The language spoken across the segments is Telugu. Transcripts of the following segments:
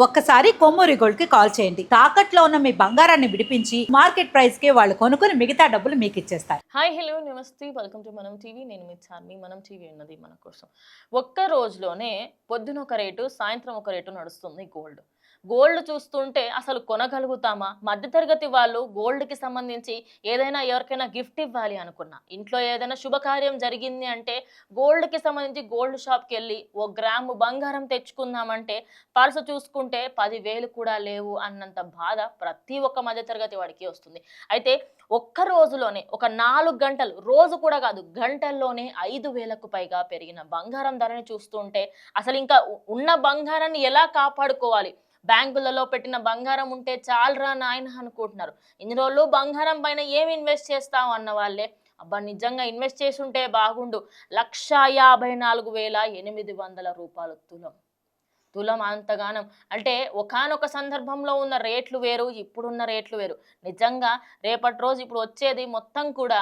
ఒక్కసారి కొమ్మూరి గోల్డ్కి కాల్ చేయండి. తాకట్లో ఉన్న మీ బంగారాన్ని విడిపించి మార్కెట్ ప్రైస్కి వాళ్ళు కొనుక్కుని మిగతా డబ్బులు మీకు ఇచ్చేస్తారు. Hi hello namaste. Welcome to Manam TV. నేను మీ చార్మి. మనం టీవీ ఉన్నది మన కోసం. ఒక్క రోజులోనే పొద్దున ఒక రేటు సాయంత్రం ఒక రేటు నడుస్తుంది గోల్డ్. గోల్డ్ చూస్తుంటే అసలు కొనగలుగుతామా? మధ్యతరగతి వాళ్ళు గోల్డ్కి సంబంధించి ఏదైనా ఎవరికైనా గిఫ్ట్ ఇవ్వాలి అనుకున్నా. ఇంట్లో ఏదైనా శుభకార్యం జరిగింది అంటే గోల్డ్కి సంబంధించి గోల్డ్ షాప్కి వెళ్ళి ఓ గ్రాము బంగారం తెచ్చుకుందామంటే పర్సు చూసుకుంటే పదివేలు కూడా లేవు అన్నంత బాధ ప్రతి ఒక్క మధ్యతరగతి వాడికి వస్తుంది. అయితే ఒక్క రోజులోనే ఒక నాలుగు గంటలు రోజు కూడా కాదు గంటల్లోనే ఐదు వేలకు పైగా పెరిగిన బంగారం ధరని చూస్తుంటే అసలు ఇంకా ఉన్న బంగారాన్ని ఎలా కాపాడుకోవాలి? బ్యాంకులలో పెట్టిన బంగారం ఉంటే చాలరా నాయన అనుకుంటున్నారు. ఇన్ని రోజులు బంగారం పైన ఏమి ఇన్వెస్ట్ చేస్తాం అన్న వాళ్ళే? అబ్బా నిజంగా ఇన్వెస్ట్ చేసి ఉంటే బాగుండు. లక్ష యాభై నాలుగు వేల ఎనిమిది వందల రూపాయలు తులం. తులం అంతగానం. అంటే ఒకానొక సందర్భంలో ఉన్న రేట్లు వేరు ఇప్పుడున్న రేట్లు వేరు. నిజంగా రేపటి రోజు ఇప్పుడు వచ్చేది మొత్తం కూడా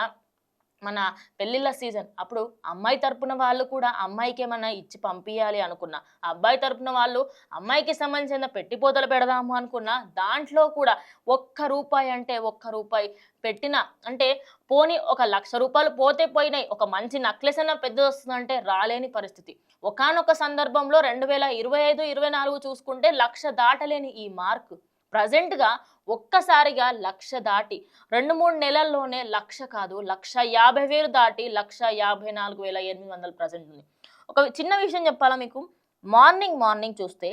మన పెళ్ళిళ్ళ సీజన్. అప్పుడు అమ్మాయి తరపున వాళ్ళు కూడా అమ్మాయికి ఏమన్నా ఇచ్చి పంపించాలి అనుకున్నా. అబ్బాయి తరపున వాళ్ళు అమ్మాయికి సంబంధించిన పెట్టిపోతలు పెడదాము అనుకున్నా దాంట్లో కూడా ఒక్క రూపాయి అంటే ఒక్క రూపాయి పెట్టిన అంటే పోని ఒక లక్ష రూపాయలు పోతే పోయినాయి. ఒక మంచి నక్లెస్ అన్న పెద్ద వస్తుందంటే రాలేని పరిస్థితి. ఒకానొక సందర్భంలో రెండు వేల ఇరవై ఐదు ఇరవై నాలుగు చూసుకుంటే లక్ష దాటలేని ఈ మార్క్. ప్రజెంట్గా ఒక్కసారిగా లక్ష దాటి రెండు మూడు నెలల్లోనే లక్ష కాదు లక్ష యాభై వేలు దాటి లక్ష యాభై నాలుగు వేల ఎనిమిది వందలు ప్రజెంట్ ఉంది. ఒక చిన్న విషయం చెప్పాలా మీకు? మార్నింగ్ మార్నింగ్ చూస్తే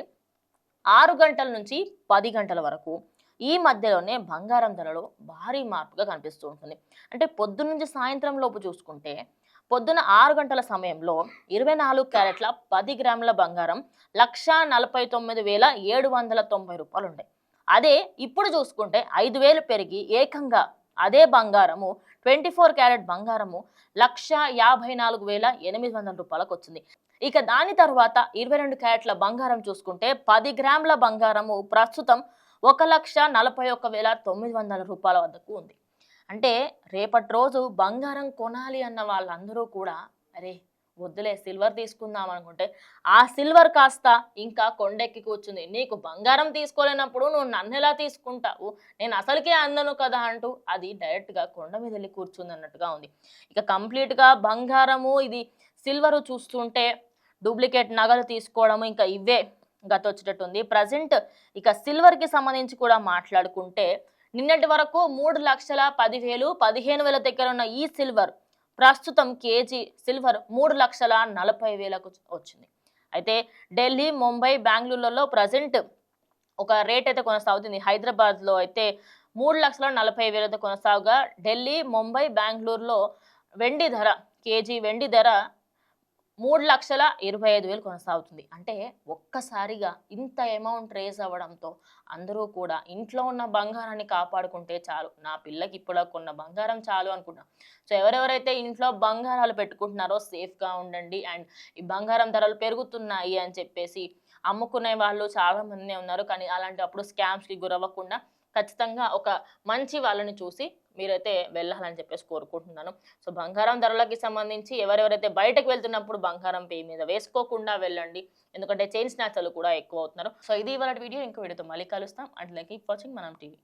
ఆరు గంటల నుంచి పది గంటల వరకు ఈ మధ్యలోనే బంగారం ధరలో భారీ మార్పుగా కనిపిస్తూ ఉంటుంది. అంటే పొద్దున్న నుంచి సాయంత్రం లోపు చూసుకుంటే పొద్దున ఆరు గంటల సమయంలో ఇరవై నాలుగు క్యారెట్ల పది గ్రాముల బంగారం లక్ష నలభై తొమ్మిది వేల ఏడు వందల తొంభై రూపాయలు ఉండే. అదే ఇప్పుడు చూసుకుంటే ఐదు వేలు పెరిగి ఏకంగా అదే బంగారము ట్వంటీ ఫోర్ క్యారెట్ బంగారము లక్ష యాభై నాలుగు వేల ఎనిమిది వందల రూపాయలకు వచ్చింది. ఇక దాని తర్వాత ఇరవై రెండు క్యారెట్ల బంగారం చూసుకుంటే పది గ్రాముల బంగారము ప్రస్తుతం ఒక లక్ష నలభై ఒక్క వేల తొమ్మిది వందల రూపాయల వద్దకు ఉంది. అంటే రేపటి రోజు బంగారం కొనాలి అన్న వాళ్ళందరూ కూడా అరే వద్దులే సిల్వర్ తీసుకుందాం అనుకుంటే ఆ సిల్వర్ కాస్త ఇంకా కొండెక్కి కూర్చుంది. నీకు బంగారం తీసుకోలేనప్పుడు నువ్వు నన్ను ఎలా తీసుకుంటావు? నేను అసలుకే అందను కదా అంటూ అది డైరెక్ట్గా కొండ మీద వెళ్ళి కూర్చుంది అన్నట్టుగా ఉంది. ఇక కంప్లీట్గా బంగారము ఇది సిల్వరు చూస్తుంటే డూప్లికేట్ నగలు తీసుకోవడము ఇంకా ఇవే గత వచ్చేటట్టు ఉంది ప్రజెంట్ ఇక సిల్వర్కి సంబంధించి కూడా మాట్లాడుకుంటే నిన్నటి వరకు మూడు లక్షల పదివేలు పదిహేను వేల దగ్గర ఉన్న ఈ సిల్వర్ ప్రస్తుతం కేజీ సిల్వర్ మూడు లక్షల నలభై వేలకు వచ్చింది. అయితే ఢిల్లీ ముంబై బెంగళూరులలో ప్రజెంట్ ఒక రేట్ అయితే కొనసాగుతుంది. హైదరాబాద్లో అయితే మూడు లక్షల నలభై వేలతో కొనసాగుగా ఢిల్లీ ముంబై బెంగళూరులో వెండి ధర కేజీ వెండి ధర మూడు లక్షల ఇరవై ఐదు వేలు కొనసాగుతుంది. అంటే ఒక్కసారిగా ఇంత అమౌంట్ రేజ్ అవ్వడంతో అందరూ కూడా ఇంట్లో ఉన్న బంగారాన్ని కాపాడుకుంటే చాలు. నా పిల్లకి ఇప్పుడు కొన్న బంగారం చాలు అనుకుంటా సో ఎవరెవరైతే ఇంట్లో బంగారాలు పెట్టుకుంటున్నారో సేఫ్గా ఉండండి. అండ్ ఈ బంగారం ధరలు పెరుగుతున్నాయి అని చెప్పేసి అమ్ముకునే వాళ్ళు చాలామంది ఉన్నారు. కానీ అలాంటి అప్పుడు స్కామ్స్కి గురవ్వకుండా ఖచ్చితంగా ఒక మంచి వాళ్ళని చూసి మీరైతే వెళ్ళాలని చెప్పేసి కోరుకుంటున్నాను. సో బంగారం ధరలకి సంబంధించి ఎవరెవరైతే బయటకు వెళ్తున్నప్పుడు బంగారం పే మీద వేసుకోకుండా వెళ్ళండి. ఎందుకంటే చైన్ స్నాచ్లు కూడా ఎక్కువ అవుతున్నారు. సో ఇది ఇవాళ వీడియో. ఇంకో వీడియోతో మళ్ళీ కలుస్తాం. And like watching. Manam TV.